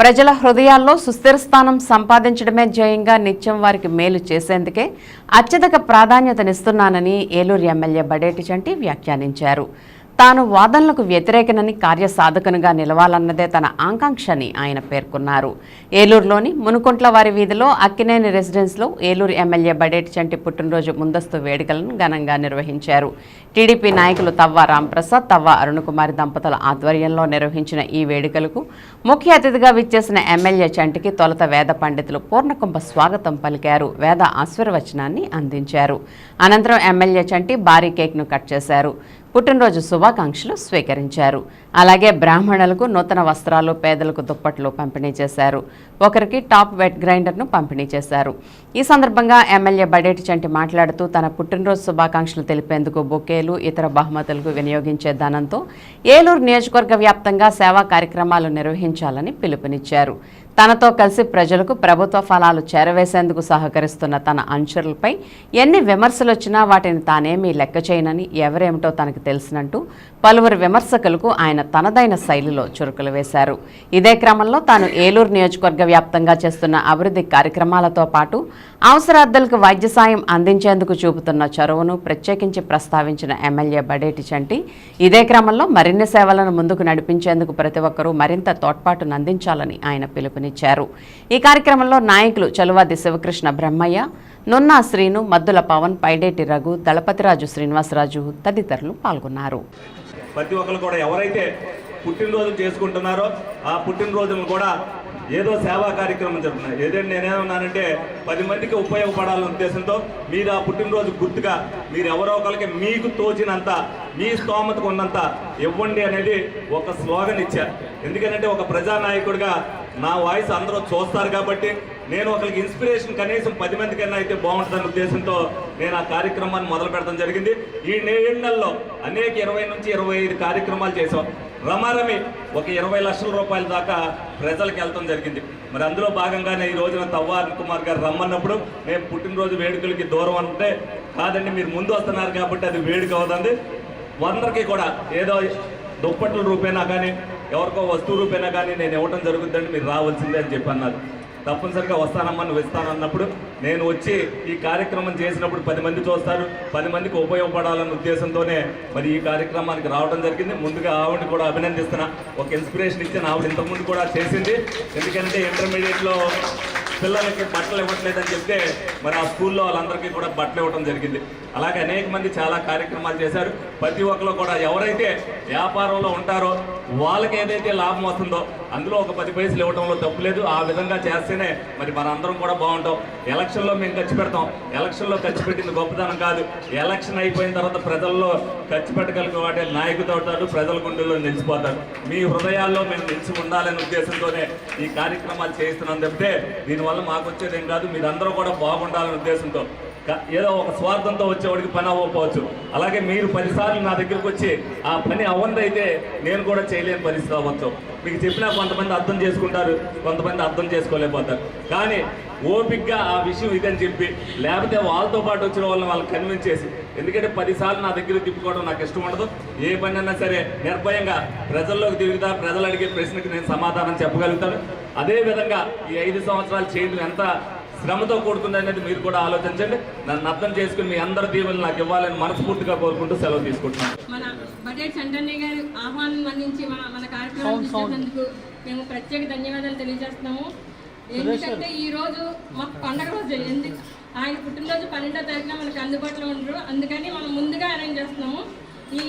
ప్రజల హృదయాల్లో సుస్థిర స్థానం సంపాదించడమే ధ్యేయంగా నిత్యం వారికి మేలు చేసేందుకే అత్యధిక ప్రాధాన్యతనిస్తున్నానని ఏలూరు ఎమ్మెల్యే బడేటి చంటి వ్యాఖ్యానించారు. తాను వాదనలకు వ్యతిరేకనని కార్యసాధకునిగా నిలవాలన్నదే తన ఆకాంక్షని ఆయన పేర్కొన్నారు. ఏలూరులోని మునుకుంట్ల వారి వీధిలో అక్కినేని రెసిడెన్స్లో ఏలూరు ఎమ్మెల్యే బడేటి చంటి పుట్టినరోజు ముందస్తు వేడుకలను ఘనంగా నిర్వహించారు. టీడీపీ నాయకులు తవ్వ రాంప్రసాద్ తవ్వ అరుణకుమారి దంపతుల ఆధ్వర్యంలో నిర్వహించిన ఈ వేడుకలకు ముఖ్య అతిథిగా విచ్చేసిన ఎమ్మెల్యే చంటికి తొలత వేద పండితులు పూర్ణకుంభ స్వాగతం పలికారు. వేద ఆశీర్వచనాన్ని అందించారు. అనంతరం ఎమ్మెల్యే చంటి భారీ కేక్ను కట్ చేశారు. పుట్టినరోజు శుభాకాంక్షలు స్వీకరించారు. అలాగే బ్రాహ్మణులకు నూతన వస్త్రాలు పేదలకు దుప్పట్లు పంపిణీ చేశారు. ఒకరికి టాప్ వెట్ గ్రైండర్ను పంపిణీ చేశారు. ఈ సందర్భంగా ఎమ్మెల్యే బడేటి చంటి మాట్లాడుతూ తన పుట్టినరోజు శుభాకాంక్షలు తెలిపేందుకు బొకేలు ఇతర బహుమతులకు వినియోగించే ధనంతో ఏలూరు నియోజకవర్గ వ్యాప్తంగా సేవా కార్యక్రమాలు నిర్వహించాలని పిలుపునిచ్చారు. తనతో కలిసి ప్రజలకు ప్రభుత్వ ఫలాలు చేరవేసేందుకు సహకరిస్తున్న తన అనుచరులపై ఎన్ని విమర్శలు వచ్చినా వాటిని తానేమీ లెక్క చేయనని ఎవరేమిటో తనకు తెలిసినట్టు పలువురు విమర్శకులకు ఆయన తనదైన శైలిలో చురుకులు వేశారు. ఇదే క్రమంలో తాను ఏలూరు నియోజకవర్గ వ్యాప్తంగా చేస్తున్న అభివృద్ధి కార్యక్రమాలతో పాటు అవసరార్థులకు వైద్య సాయం అందించేందుకు చూపుతున్న చొరవను ప్రత్యేకించి ప్రస్తావించిన ఎమ్మెల్యే బడేటి చంటి. ఇదే క్రమంలో మరిన్ని సేవలను ముందుకు నడిపించేందుకు ప్రతి ఒక్కరూ మరింత తోడ్పాటును అందించాలని ఆయన పిలుపునిచ్చారు. ఈ కార్యక్రమంలో నాయకులు చలువాది శివకృష్ణ బ్రహ్మయ్య నున్నా శ్రీను మద్దుల పవన్ పైడేటి రఘు దళపతిరాజు శ్రీనివాసరాజు తదితరులు పాల్గొన్నారు. ప్రతి ఒక్కరు కూడా ఎవరైతే పుట్టినరోజు చేసుకుంటున్నారో ఆ పుట్టినరోజును కూడా ఏదో సేవా కార్యక్రమం జరుగుతున్నాయి ఏదైనా నేనేమన్నానంటే పది మందికి ఉపయోగపడాలనే ఉద్దేశంతో మీరు ఆ పుట్టినరోజు గుర్తుగా మీరు ఎవరో ఒకరికి మీకు తోచినంత మీ స్తోమతకు ఉన్నంత ఇవ్వండి అనేది ఒక స్లోగన్ ఇచ్చారు ఎందుకంటే ఒక ప్రజానాయకుడిగా నా వాయిస్ అందరూ చూస్తారు కాబట్టి నేను ఒకరికి ఇన్స్పిరేషన్ కనీసం పది మందికైనా అయితే బాగుంటుందన్న ఉద్దేశంతో నేను ఆ కార్యక్రమాన్ని మొదలు పెడతాం జరిగింది. ఈ నెలలో అనేక ఇరవై నుంచి ఇరవై ఐదు కార్యక్రమాలు చేసాం రమారమి ఒక ఇరవై లక్షల రూపాయల దాకా ప్రజలకు వెళ్ళటం జరిగింది. మరి అందులో భాగంగానే ఈ రోజున తవ్వార్ కుమార్ గారు రమ్మన్నప్పుడు మేము పుట్టినరోజు వేడుకలకి దూరం అంటే కాదండి మీరు ముందు వస్తున్నారు కాబట్టి అది వేడుక అవుతుంది. అందరికీ కూడా ఏదో దుప్పట్ల రూపేనా కానీ ఎవరికో వస్తువు రూపేనా కానీ నేను ఇవ్వటం జరుగుతుందండి మీరు రావాల్సిందే అని చెప్పి అన్నారు. తప్పనిసరిగా వస్తానమ్మని వస్తానన్నప్పుడు నేను వచ్చి ఈ కార్యక్రమం చేసినప్పుడు పది మంది చూస్తారు. పది మందికి ఉపయోగపడాలన్న ఉద్దేశంతోనే మరి ఈ కార్యక్రమానికి రావడం జరిగింది. ముందుగా ఆవిడని కూడా అభినందిస్తున్నా. ఒక ఇన్స్పిరేషన్ ఇచ్చిన. ఆవిడ ఇంతకుముందు కూడా చేసింది. ఎందుకంటే ఇంటర్మీడియట్లో పిల్లలకి బట్టలు ఇవ్వట్లేదని చెప్తే మరి ఆ స్కూల్లో వాళ్ళందరికీ కూడా బట్టలు ఇవ్వడం జరిగింది. అలాగే అనేక మంది చాలా కార్యక్రమాలు చేశారు. ప్రతి ఒక్కరు కూడా ఎవరైతే వ్యాపారంలో ఉంటారో వాళ్ళకి ఏదైతే లాభం వస్తుందో అందులో ఒక పది పైసలు ఇవ్వడంలో తప్పు లేదు. ఆ విధంగా చేస్తేనే మరి మనందరం కూడా బాగుంటాం. ఎలక్షన్లో మేము ఖర్చు పెడతాం. ఎలక్షన్లో ఖర్చు పెట్టింది గొప్పతనం కాదు. ఎలక్షన్ అయిపోయిన తర్వాత ప్రజల్లో ఖర్చు పెట్టగలిగే వాటి నాయకుడు అవుతాడు ప్రజల గుండెల్లో నిలిచిపోతాడు. మీ హృదయాల్లో మేము నిలిచి ఉండాలనే ఉద్దేశంతోనే ఈ కార్యక్రమాలు చేస్తున్నాం చెప్తే దీనివల్ల మాకు వచ్చేది ఏం కాదు. మీరందరూ కూడా ఉండాలనే ఉద్దేశంతో. ఏదో ఒక స్వార్థంతో వచ్చేవాడికి పని అవ్వకపోవచ్చు. అలాగే మీరు పదిసార్లు నా దగ్గరికి వచ్చి ఆ పని అవ్వందైతే నేను కూడా చేయలేని పరిస్థితి అవ్వచ్చు. మీకు చెప్పినా కొంతమంది అర్థం చేసుకుంటారు కొంతమంది అర్థం చేసుకోలేకపోతారు. కానీ ఓపిక్గా ఆ విషయం ఇదని చెప్పి లేకపోతే వాళ్ళతో పాటు వచ్చిన వాళ్ళని వాళ్ళకి కన్విన్స్ చేసి ఎందుకంటే పదిసార్లు నా దగ్గర తిప్పుకోవడం నాకు ఇష్టం ఉండదు. ఏ పని అయినా సరే నిర్భయంగా ప్రజల్లోకి తిరుగుతా ప్రజలు అడిగే ప్రశ్నకి నేను సమాధానం చెప్పగలుగుతాను. అదేవిధంగా ఈ ఐదు సంవత్సరాలు చేయడం ఎంత శ్రమతో కూడుకుంది అనేది మీరు కూడా ఆలోచించండి. నన్ను అర్థం చేసుకుని మీ అందరి దీవెనలు నాకు ఇవ్వాలని మనస్ఫూర్తిగా కోరుకుంటూ సెలవు తీసుకుంటున్నాను. మన బడ్జెట్ చంటన్నయ్య గారు ఆహ్వానం అందించి మన మన కార్యక్రమం మేము ప్రత్యేక ధన్యవాదాలు తెలియజేస్తున్నాము. ఎందుకంటే ఈ రోజు మాకు పండగ రోజు ఎందుకు? ఆయన పుట్టినరోజు పన్నెండో తారీఖున మనకు అందుబాటులో ఉండరు. అందుకని మనం ముందుగా అరేంజ్ చేస్తున్నాము. ఈ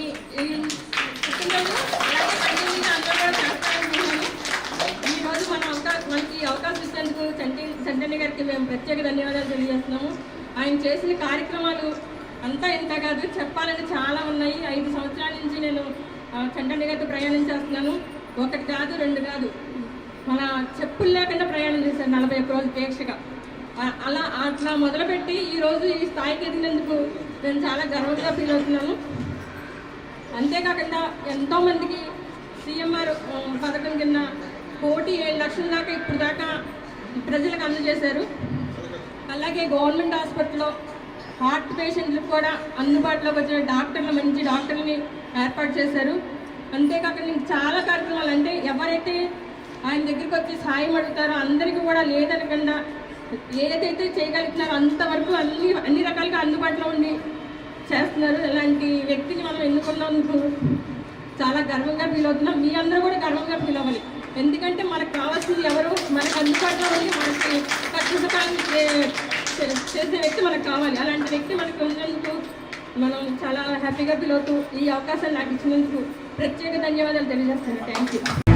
పుట్టినరోజు అలాగే అందరూ కూడా ఈ రోజు మన అవకాశం మనకి అవకాశం ఇచ్చినందుకు చంటి చంటన్న గారికి మేము ప్రత్యేక ధన్యవాదాలు తెలియజేస్తున్నాము. ఆయన చేసిన కార్యక్రమాలు అంతా ఇంత కాదు చెప్పాలని చాలా ఉన్నాయి. ఐదు సంవత్సరాల నుంచి నేను ఆ, గారితో ప్రయాణం చేస్తున్నాను. ఒకటి కాదు రెండు కాదు. మన చెప్పులు లేకుండా ప్రయాణం చేశారు నలభై ఒక్క రోజు దీక్షగా అలా అట్లా మొదలుపెట్టి ఈరోజు ఈ స్థాయికి ఎదిగినందుకు నేను చాలా గర్వంగా ఫీల్ అవుతున్నాను. అంతేకాకుండా ఎంతోమందికి సీఎంఆర్ పథకం కింద కోటి ఏడు లక్షల దాకా ఇప్పుడు దాకా ప్రజలకు అందజేశారు. అలాగే గవర్నమెంట్ హాస్పిటల్లో హార్ట్ పేషెంట్లకు కూడా అందుబాటులోకి వచ్చిన డాక్టర్లు మంచి డాక్టర్ని ఏర్పాటు చేశారు. అంతేకాకుండా నేను చాలా కార్యక్రమాలు అంటే ఎవరైతే ఆయన దగ్గరికి వచ్చి సాయం అడుగుతారో అందరికీ కూడా లేదనకుండా ఏదైతే చేయగలుగుతున్నారో అంతవరకు అన్ని అన్ని రకాలుగా అందుబాటులో ఉండి చేస్తున్నారు. ఇలాంటి వ్యక్తిని మనం ఎన్నుకున్నందుకు చాలా గర్వంగా ఫీల్ అవుతున్నాం. మీ అందరూ కూడా గర్వంగా ఫీల్ అవ్వాలి. ఎందుకంటే మనకు కావాల్సింది ఎవరు? మనకు అందుబాటులో ఉండి మనకి కట్టుబడాన్ని చేసే వ్యక్తి మనకు కావాలి. అలాంటి వ్యక్తి మనకు ఉన్నందుకు మనం చాలా హ్యాపీగా ఫీల్ అవుతూ ఈ అవకాశాన్ని నాకు ఇచ్చినందుకు ప్రత్యేక ధన్యవాదాలు తెలియజేస్తాను థ్యాంక్ యూ